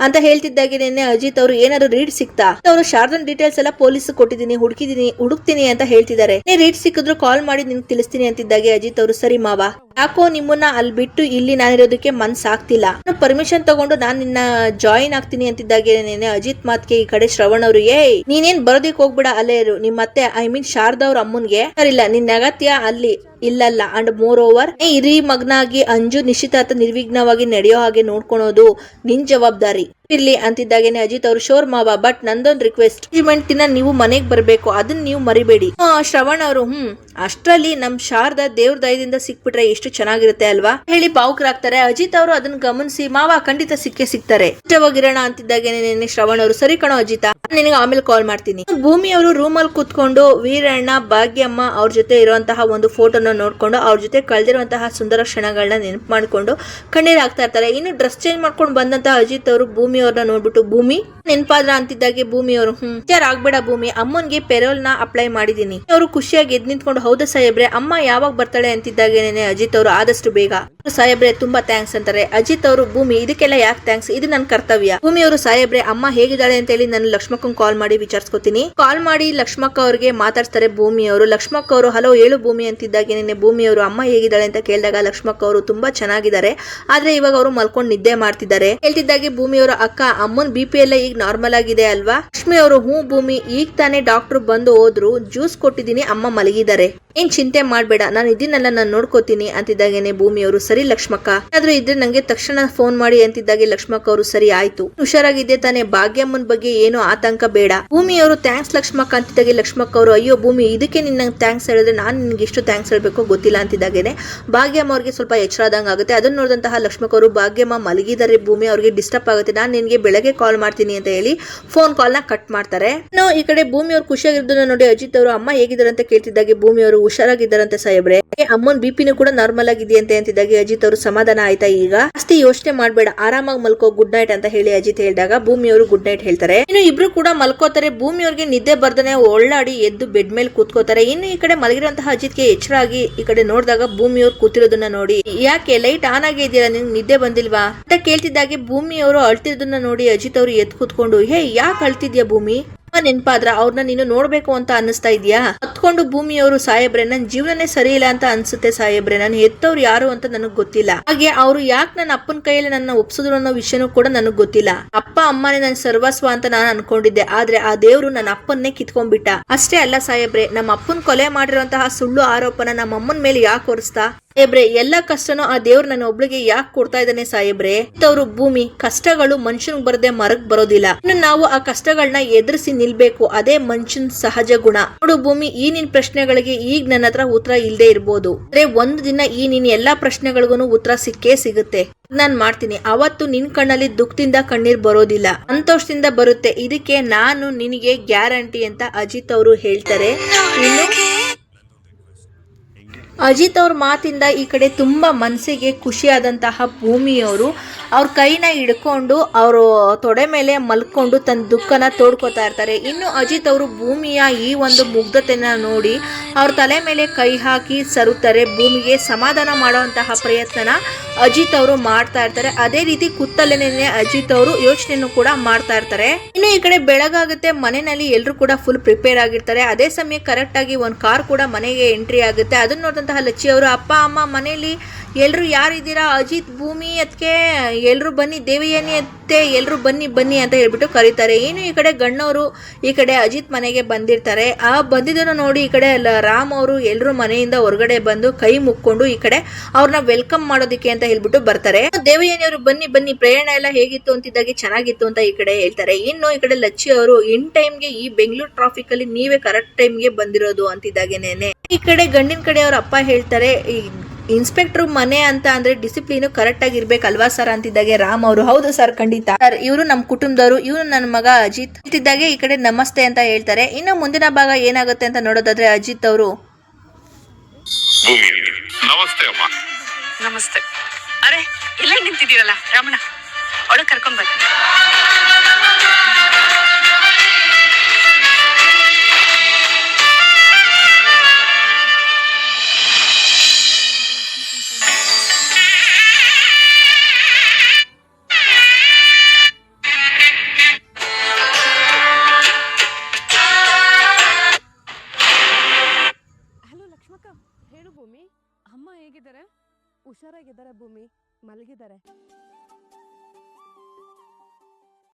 ಅಂತ ಹೇಳ್ತಿದ್ದಾಗೆ ನಿನ್ನೆ ಅಜಿತ್ ಅವರು, ಏನಾದ್ರು ರೀಡ್ ಸಿಕ್ತಾ? ಅವರು, ಶಾರದನ್ ಡೀಟೇಲ್ಸ್ ಎಲ್ಲ ಪೊಲೀಸ್ ಕೊಟ್ಟಿದ್ದೀನಿ ಹುಡುಕಿದೀನಿ ಹುಡುಕ್ತೀನಿ ಅಂತ ಹೇಳ್ತಿದ್ದಾರೆ. ರೀಡ್ ಸಿಕ್ಕಿದ್ರು ಕಾಲ್ ಮಾಡಿ ನಿನ್ಗೆ ತಿಳಿಸ್ತೀನಿ ಅಂತಿದ್ದಾಗೆ ಅಜಿತ್ ಅವರು, ಸರಿ ಮಾವ. ಯಾಕೋ ನಿಮ್ಮನ್ನ ಅಲ್ಲಿ ಬಿಟ್ಟು ಇಲ್ಲಿ ನಾನಿರೋದಕ್ಕೆ ಮನ್ಸಾಗ್ತಿಲ್ಲ. ಪರ್ಮಿಷನ್ ತಗೊಂಡು ನಾನು ನಿನ್ನ ಜಾಯಿನ್ ಆಗ್ತೀನಿ ಅಂತಿದ್ದಾಗೆ ನೆನೆ ಅಜಿತ್ ಮಾತ್ಗೆ ಈ ಕಡೆ ಶ್ರವಣ್ ಅವರು, ಏಯ್, ನೀನೇನ್ ಬರೋದಿಕ್ ಹೋಗ್ಬಿಡ ಅಲ್ಲೇ ನಿಮ್ಮ ಅತ್ತೆ ಐ ಮೀನ್ ಶಾರದಾ ಅವ್ರ ಅಮ್ಮನ್ಗೆ. ಇಲ್ಲ ನಿನ್ನ ಅಗತ್ಯ ಅಲ್ಲಿ ಇಲ್ಲಲ್ಲ. ಅಂಡ್ ಮೋರ್ ಓವರ್ ಹಿರಿ ಮಗ್ನಾಗಿ ಅಂಜು ನಿಶ್ಚಿತಾರ್ಥ ನಿರ್ವಿಘ್ನವಾಗಿ ನಡೆಯೋ ಹಾಗೆ ನೋಡ್ಕೊಳೋದು ನಿನ್ ಜವಾಬ್ದಾರಿ. ಇರ್ಲಿ ಅಂತಿದ್ದಾಗೇನೆ ಅಜಿತ್ ಅವರು ಶೋರ್ ಮಾವ ಬಟ್ ನಂದೊಂದ್ ರಿಕ್ವೆಸ್ಟ್ ದಿನ ನೀವು ಮನೆಗ್ ಬರ್ಬೇಕು ಅದನ್ನ ನೀವು ಮರಿಬೇಡಿ. ಶ್ರವಣ್ ಅವರು, ಹ್ಮ್. ಅಷ್ಟರಲ್ಲಿ ನಮ್ ಶಾರದಾ ದೇವ್ರ ದಯದಿಂದ ಸಿಕ್ಬಿಟ್ರೆ ಎಷ್ಟು ಚೆನ್ನಾಗಿರುತ್ತೆ ಅಲ್ವಾ? ಹೇಳಿ ಭಾವುಕರಾಗ್ತಾರೆ ಅಜಿತ್ ಅವರು ಅದನ್ನ ಗಮನಿಸಿ, ಮಾವ ಖಂಡಿತ ಸಿಕ್ಕೇ ಸಿಗ್ತಾರೆ ಇಷ್ಟವಾಗಿರೋಣ ಅಂತಿದ್ದಾಗೇನೆ ನಿನ್ನೆ ಶ್ರವಣ್ ಅವರು. ಸರಿ ಕಣೋ ಅಜಿತ ನಿನಗೆ ಆಮೇಲೆ ಕಾಲ್ ಮಾಡ್ತೀನಿ. ಭೂಮಿ ಅವರು ರೂಮಲ್ಲಿ ಕುತ್ಕೊಂಡು ವೀರಣ್ಣ, ಭಾಗ್ಯಮ್ಮ ಅವ್ರ ಜೊತೆ ಇರುವಂತಹ ಒಂದು ಫೋಟೋನ ನೋಡ್ಕೊಂಡು ಅವ್ರ ಜೊತೆ ಕಳೆದಿರುವಂತಹ ಸುಂದರ ಕ್ಷಣಗಳನ್ನ ನೆನಪು ಮಾಡ್ಕೊಂಡು ಕಣ್ಣೀರಾಗ್ತಾ ಇರ್ತಾರೆ. ಇನ್ನು ಡ್ರೆಸ್ ಚೇಂಜ್ ಮಾಡ್ಕೊಂಡು ಬಂದಂತಹ ಅಜಿತ್ ಅವರು ಭೂಮಿ ಅವ್ರನ್ನ ನೋಡ್ಬಿಟ್ಟು, ಭೂಮಿ, ನೆನಪಾದ್ರ? ಅಂತಿದ್ದಾಗೆ ಭೂಮಿ ಅವರು ಹ್ಮ್ ಆಗ್ಬೇಡ ಭೂಮಿ, ಅಮ್ಮನ್ಗೆ ಪೆರೋಲ್ನ ಅಪ್ಲೈ ಮಾಡಿದೀನಿ ಅವರು ಖುಷಿಯಾಗಿ ಎದ್ ನಿಂತ್ಕೊಂಡು, ಹೌದಾ ಸಾಹೇಬ್ರೆ, ಅಮ್ಮ ಯಾವಾಗ ಬರ್ತಾಳೆ? ಅಂತಿದ್ದಾಗೇನೆ ಅಜಿತ್ ಅವರು. ಆದಷ್ಟು ಬೇಗ. ಸಾಹೇಬ್ರೆ, ತುಂಬಾ ಥ್ಯಾಂಕ್ಸ್ ಅಂತಾರೆ. ಅಜಿತ್ ಅವರು, ಭೂಮಿ, ಇದಕ್ಕೆಲ್ಲ ಯಾಕೆ ಥ್ಯಾಂಕ್ಸ್ ಇದು ನನ್ನ ಕರ್ತವ್ಯ. ಭೂಮಿ ಅವರು ಸಾಹೇಬ್ರೆ, ಅಮ್ಮ ಹೇಗಿದ್ದಾಳೆ? ಅಂತ ಹೇಳಿ ನಾನು ಲಕ್ಷ್ಮಕ್ಕನ್ ಕಾಲ್ ಮಾಡಿ ವಿಚಾರಿಸ್ಕೋತೀನಿ. ಕಾಲ್ ಮಾಡಿ ಲಕ್ಷ್ಮಕ್ಕ ಅವ್ರಿಗೆ ಮಾತಾಡ್ತಾರೆ ಭೂಮಿ ಅವರು ಲಕ್ಷ್ಮಕ್ಕ ಅವರು, ಹಲೋ, ಹೇಳು ಭೂಮಿ ಅಂತಿದ್ದಾಗೆ ನಿನ್ನೆ ಭೂಮಿ ಅವರು ಅಮ್ಮ ಹೇಗಿದ್ದಾಳೆ ಅಂತ ಕೇಳಿದಾಗ ಲಕ್ಷ್ಮಕ್ಕ ಅವರು ತುಂಬಾ ಚೆನ್ನಾಗಿದ್ದಾರೆ. ಆದ್ರೆ ಇವಾಗ ಅವರು ಮಲ್ಕೊಂಡು ನಿದ್ದೆ ಮಾಡ್ತಿದ್ದಾರೆ. ಹೇಳ್ತಿದ್ದಾಗೆ ಭೂಮಿ ಅವರ ಅಕ್ಕ, ಅಮ್ಮನ್ ಬಿ ಪಿ ಎಲ್ಲ ಈಗ ನಾರ್ಮಲ್ ಆಗಿದೆ ಅಲ್ವಾ? ಲಕ್ಷ್ಮಿ ಅವರು, ಹ್ಞೂ ಭೂಮಿ, ಈಗ ತಾನೇ ಡಾಕ್ಟರ್ ಬಂದು ಹೋದ್ರು ಜ್ಯೂಸ್ ಕೊಟ್ಟಿದ್ದೀನಿ, ಅಮ್ಮ ಮಲಗಿದ್ದಾರೆ. ಏನ್ ಚಿಂತೆ ಮಾಡ್ಬೇಡ, ನಾನು ಇದನ್ನೆಲ್ಲ ನಾನು ನೋಡ್ಕೋತೀನಿ, ಅಂತಿದ್ದಾಗೇನೆ ಭೂಮಿ ಅವರು ಸರಿ ಲಕ್ಷ್ಮಕ್ಕ ಆದ್ರೂ ಇದ್ರೆ ನಂಗೆ ತಕ್ಷಣ ಫೋನ್ ಮಾಡಿ, ಅಂತಿದ್ದಾಗೆ ಲಕ್ಷ್ಮಕ್ಕ ಅವರು. ಸರಿ, ಆಯ್ತು. ಹುಷಾರಾಗಿದ್ದೆ ತಾನೇ, ಭಾಗ್ಯಮ್ಮನ್ ಬಗ್ಗೆ ಏನು ಆತಂಕ ಬೇಡ. ಭೂಮಿ ಅವರು ಥ್ಯಾಂಕ್ಸ್ ಲಕ್ಷ್ಮಕ್ಕ, ಅಂತಿದ್ದಾಗೆ ಲಕ್ಷ್ಮಕ್ಕ ಅವರು. ಅಯ್ಯೋ ಭೂಮಿ, ಇದಕ್ಕೆ ನಿನ್ನ ಥ್ಯಾಂಕ್ಸ್ ಹೇಳಿದ್ರೆ ನಾನು ನಿನ್ಗೆ ಇಷ್ಟು ಥ್ಯಾಂಕ್ಸ್ ಹೇಳ್ಬೇಕು ಗೊತ್ತಿಲ್ಲ ಅಂತಿದ್ದಾಗೇನೆ. ಭಾಗ್ಯಮ್ಮ ಅವ್ರಿಗೆ ಸ್ವಲ್ಪ ಎಚ್ಚರ ಆದಂಗ ಆಗುತ್ತೆ. ಅದನ್ನು ನೋಡಿದಂತಹ ಲಕ್ಷ್ಮಕವರು ಭಾಗ್ಯಮ್ಮ ಮಲಗಿದರೆ ಭೂಮಿ ಅವ್ರಿಗೆ ಡಿಸ್ಟರ್ಬ್ ಆಗುತ್ತೆ. ನಾನು ನಿನಗೆ ಬೆಳಗ್ಗೆ ಕಾಲ್ ಮಾಡ್ತೀನಿ ಅಂತ ಹೇಳಿ ಫೋನ್ ಕಾಲ್ನ ಕಟ್ ಮಾಡ್ತಾರೆ. ಇನ್ನು ಈ ಕಡೆ ಭೂಮಿ ಅವ್ರು ಖುಷಿಯಾಗಿರೋದನ್ನ ನೋಡಿ ಅಜಿತ್ ಅವರು, ಅಮ್ಮ ಹೇಗಿದ್ದಾರೆ? ಅಂತ ಕೇಳ್ತಿದ್ದಾಗೆ ಭೂಮಿ ಅವರು, ಹುಷಾರಾಗಿದ್ದಾರಂತೆ ಸಾಹೇಬ್ರೆ. ಅಮ್ಮನ್ ಬಿಪಿನೂ ಕೂಡ ನಾರ್ಮಲ್ ಆಗಿದೆಯಂತೆ ಅಂತಿದ್ದಾಗೆ ಅಜಿತ್ ಅವರು, ಸಮಾಧಾನ ಆಯ್ತಾ ಈಗ? ಜಾಸ್ತಿ ಯೋಚನೆ ಮಾಡಬೇಡ. ಆರಾಮಾಗಿ ಮಲ್ಕೋ, ಗುಡ್ ನೈಟ್ ಅಂತ ಹೇಳಿ ಅಜಿತ್ ಹೇಳಿದಾಗ ಭೂಮಿ ಅವರು ಗುಡ್ ನೈಟ್ ಹೇಳ್ತಾರೆ. ಇನ್ನು ಇಬ್ರು ಕೂಡ ಮಲ್ಕೋತಾರೆ. ಭೂಮಿ ಅವ್ರಿಗೆ ನಿದ್ದೆ ಬರ್ದನೆ ಒಳ್ಳಾಡಿ ಎದ್ದು ಬೆಡ್ ಮೇಲೆ ಕೂತ್ಕೋತಾರೆ. ಇನ್ನು ಈ ಕಡೆ ಮಲಗಿರುವಂತಹ ಅಜಿತ್ಗೆ ಎಚ್ಚರ ಆಗಿ ಈ ಕಡೆ ನೋಡಿದಾಗ ಭೂಮಿ ಅವ್ರು ಕೂತಿರೋದನ್ನ ನೋಡಿ. ಯಾಕೆ ಲೈಟ್ ಆನ್ ಆಗಿ ಇದೆಯಲ್ಲ ನಿಂಗೆ ನಿದ್ದೆ ಬಂದಿಲ್ವಾ? ಅಂತ ಕೇಳ್ತಿದ್ದಾಗೆ ಭೂಮಿ ಅವರು ಅಳ್ತಿರೋದನ್ನ ನೋಡಿ ಅಜಿತ್ ಅವರು ಎದ್ದು ಕೂತ್ಕೊಂಡು, ಹೇ, ಯಾಕೆ ಅಳ್ತಿದ್ಯಾ ಭೂಮಿ? ನೆನ್ಪಾದ್ರ ಅವ್ರನ್ನ ನೀನು ನೋಡ್ಬೇಕು ಅಂತ ಅನ್ನಿಸ್ತಾ ಇದೆಯಾ? ಹತ್ಕೊಂಡು ಭೂಮಿಯವರು ಸಾಹೇಬ್ರೆ, ನನ್ ಜೀವನನೇ ಸರಿ ಇಲ್ಲ ಅಂತ ಅನ್ಸುತ್ತೆ ಸಾಹೇಬ್ರೆ, ನಾನು ಹೆತ್ತವ್ರು ಯಾರು ಅಂತ ನನಗ್ ಗೊತ್ತಿಲ್ಲ. ಹಾಗೆ ಅವ್ರು ಯಾಕೆ ನನ್ನ ಅಪ್ಪನ ಕೈಯಲ್ಲಿ ನನ್ನ ಒಪ್ಸಿದ್ರು ಅನ್ನೋ ವಿಷಯನೂ ಕೂಡ ನನಗ್ ಗೊತ್ತಿಲ್ಲ. ಅಪ್ಪ, ಅಮ್ಮನೇ ನನ್ನ ಸರ್ವಸ್ವ ಅಂತ ನಾನು ಅನ್ಕೊಂಡಿದ್ದೆ, ಆದ್ರೆ ಆ ದೇವ್ರು ನನ್ನ ಅಪ್ಪನ್ನೇ ಕಿತ್ಕೊಂಡ್ಬಿಟ್ಟ. ಅಷ್ಟೇ ಅಲ್ಲ ಸಾಹೇಬ್ರೆ ನಮ್ಮ ಅಪ್ಪನ್ ಕೊಲೆ ಮಾಡಿರುವಂತಹ ಸುಳ್ಳು ಆರೋಪನ ನಮ್ಮ ಅಮ್ಮನ ಮೇಲೆ ಯಾಕೆ ಹೊರಿಸ್ತಾ? ಸಾಹೇಬ್ರೆ, ಎಲ್ಲ ಕಷ್ಟನೂ ಆ ದೇವ್ರು ನನ್ನ ಒಬ್ಳಿಗೆ ಯಾಕೆ ಕೊಡ್ತಾ ಇದ್ದಾನೆ ಸಾಹೇಬ್ರೆ? ಅವರು ಭೂಮಿ, ಕಷ್ಟಗಳು ಮನುಷ್ಯನ್ ಬರದೆ ಮರಕ್ ಬರೋದಿಲ್ಲ. ಇನ್ನು ನಾವು ಆ ಕಷ್ಟಗಳನ್ನ ಎದುರಿಸಿ ನಿಲ್ಬೇಕು. ಅದೇ ಮನುಷ್ಯನ್ ಸಹಜ ಗುಣ. ನೋಡು ಭೂಮಿ, ಈ ನಿನ್ ಪ್ರಶ್ನೆಗಳಿಗೆ ಈಗ ನನ್ನ ಹತ್ರ ಉತ್ತರ ಇಲ್ಲದೆ ಇರ್ಬೋದು. ಆದ್ರೆ ಒಂದು ದಿನ ಈ ನಿನ್ ಎಲ್ಲಾ ಪ್ರಶ್ನೆಗಳಿಗೂ ಉತ್ತರ ಸಿಕ್ಕೇ ಸಿಗುತ್ತೆ. ನಾನ್ ಮಾಡ್ತೀನಿ. ಅವತ್ತು ನಿನ್ ಕಣ್ಣಲ್ಲಿ ದುಃಖದಿಂದ ಕಣ್ಣೀರ್ ಬರೋದಿಲ್ಲ. ಸಂತೋಷದಿಂದ ಬರುತ್ತೆ. ಇದಕ್ಕೆ ನಾನು ನಿನಗೆ ಗ್ಯಾರಂಟಿ ಅಂತ ಅಜಿತ್ ಅವರು ಹೇಳ್ತಾರೆ. ಅಜಿತ್ ಅವ್ರ ಮಾತಿಂದ ಈ ಕಡೆ ತುಂಬ ಮನಸ್ಸಿಗೆ ಖುಷಿಯಾದಂತಹ ಭೂಮಿಯವರು ಅವ್ರ ಕೈನ ಹಿಡ್ಕೊಂಡು ಅವರು ತೊಡೆ ಮೇಲೆ ಮಲ್ಕೊಂಡು ತನ್ನ ದುಃಖನ ತೋಡ್ಕೋತಾ ಇರ್ತಾರೆ. ಇನ್ನು ಅಜಿತ್ ಅವರು ಭೂಮಿಯ ಈ ಒಂದು ಮುಗ್ಧತೆನ ನೋಡಿ ಅವ್ರ ತಲೆ ಮೇಲೆ ಕೈ ಹಾಕಿ ಸರುತ್ತಾರೆ. ಭೂಮಿಗೆ ಸಮಾಧಾನ ಮಾಡುವಂತಹ ಪ್ರಯತ್ನನ ಅಜಿತ್ ಅವರು ಮಾಡ್ತಾ ಇರ್ತಾರೆ. ಅದೇ ರೀತಿ ಕುತ್ತಲೇನೆ ಅಜಿತ್ ಅವರು ಯೋಚನೆಯನ್ನು ಕೂಡ ಮಾಡ್ತಾ ಇರ್ತಾರೆ. ಇನ್ನು ಈ ಕಡೆ ಬೆಳಗಾಗುತ್ತೆ. ಮನೆಯಲ್ಲಿ ಎಲ್ಲರೂ ಕೂಡ ಫುಲ್ ಪ್ರಿಪೇರ್ ಆಗಿರ್ತಾರೆ. ಅದೇ ಸಮಯ ಕರೆಕ್ಟ್ ಆಗಿ ಒಂದು ಕಾರ್ ಕೂಡ ಮನೆಗೆ ಎಂಟ್ರಿ ಆಗುತ್ತೆ. ಅದನ್ನ ನೋಡಿದಂತಹ ಲಚ್ಚಿ ಅವರು ಅಪ್ಪ ಅಮ್ಮ ಮನೆಯಲ್ಲಿ ಎಲ್ಲರೂ ಯಾರಿದ್ದೀರಾ? ಅಜಿತ್ ಭೂಮಿ ಅದಕ್ಕೆ ಎಲ್ಲರೂ ಬನ್ನಿ, ದೇವಿಯನಿ ಅತ್ತೆ ಎಲ್ಲರೂ ಬನ್ನಿ ಬನ್ನಿ ಅಂತ ಹೇಳ್ಬಿಟ್ಟು ಕರೀತಾರೆ. ಏನು ಈ ಕಡೆ ಗಣ್ಣವರು ಈ ಕಡೆ ಅಜಿತ್ ಮನೆಗೆ ಬಂದಿರ್ತಾರೆ. ಆ ಬಂದಿದ್ದನ್ನು ನೋಡಿ ಈ ಕಡೆ ಅಲ್ಲ ರಾಮ್ ಅವರು ಎಲ್ಲರೂ ಮನೆಯಿಂದ ಹೊರಗಡೆ ಬಂದು ಕೈ ಮುಕ್ಕೊಂಡು ಈ ಕಡೆ ಅವ್ರನ್ನ ವೆಲ್ಕಮ್ ಮಾಡೋದಕ್ಕೆ ಅಂತ ಹೇಳ್ಬಿಟ್ಟು ಬರ್ತಾರೆ. ದೇವಯಾನಿ ಅವರು ಬನ್ನಿ ಬನ್ನಿ, ಪ್ರಯಾಣ ಎಲ್ಲ ಹೇಗಿತ್ತು ಅಂತಿದ್ದಾಗೆ ಚೆನ್ನಾಗಿತ್ತು ಅಂತ ಈ ಕಡೆ ಹೇಳ್ತಾರೆ. ಇನ್ನು ಈ ಕಡೆ ಲಚ್ಚಿ ಅವರು, ಇನ್ ಟೈಮ್ಗೆ ಈ ಬೆಂಗಳೂರು ಟ್ರಾಫಿಕ್ ಅಲ್ಲಿ ನೀವೇ ಕರೆಕ್ಟ್ ಟೈಮ್ಗೆ ಬಂದಿರೋದು ಅಂತಿದ್ದಾಗೇನೆ ಈ ಕಡೆ ಗಂಡಿನ ಕಡೆ ಅವ್ರ ಅಪ್ಪ ಹೇಳ್ತಾರೆ, ಈ ಇನ್ಸ್ಪೆಕ್ಟರ್ ಮನೆ ಅಂತ ಅಂದ್ರೆ ಡಿಸಿಪ್ಲಿನ್ ಕರೆಕ್ಟ್ ಆಗಿ ಇರ್ಬೇಕಲ್ವಾ ಸರ್ ಅಂತಿದ್ದಾಗೆ ರಾಮ್ ಅವರು? ಹೌದು ಸರ್ ಖಂಡಿತ. ಸರ್ ಇವರು ನಮ್ಮ ಕುಟುಂಬದವರು ಇವರು ನನ್ನ ಮಗ ಅಜಿತ್ ಅಂತಿದ್ದಾಗೆ ಈ ಕಡೆ ನಮಸ್ತೆ ಅಂತ ಹೇಳ್ತಾರೆ. ಇನ್ನು ಮುಂದಿನ ಭಾಗ ಏನಾಗುತ್ತೆ ಅಂತ ನೋಡೋದಾದ್ರೆ ಅಜಿತ್ ಅವರು. ನಮಸ್ತೆ ಅಮ್ಮ. ನಮಸ್ತೆ. ಅರೆ ಇಲ್ಲೇ ನಿಂತಿದ್ದೀರಲ್ಲ ರಾಮಣ್ಣ. ಅವಳು ಕರ್ಕೊಂಡ್ ಬನ್ನಿ.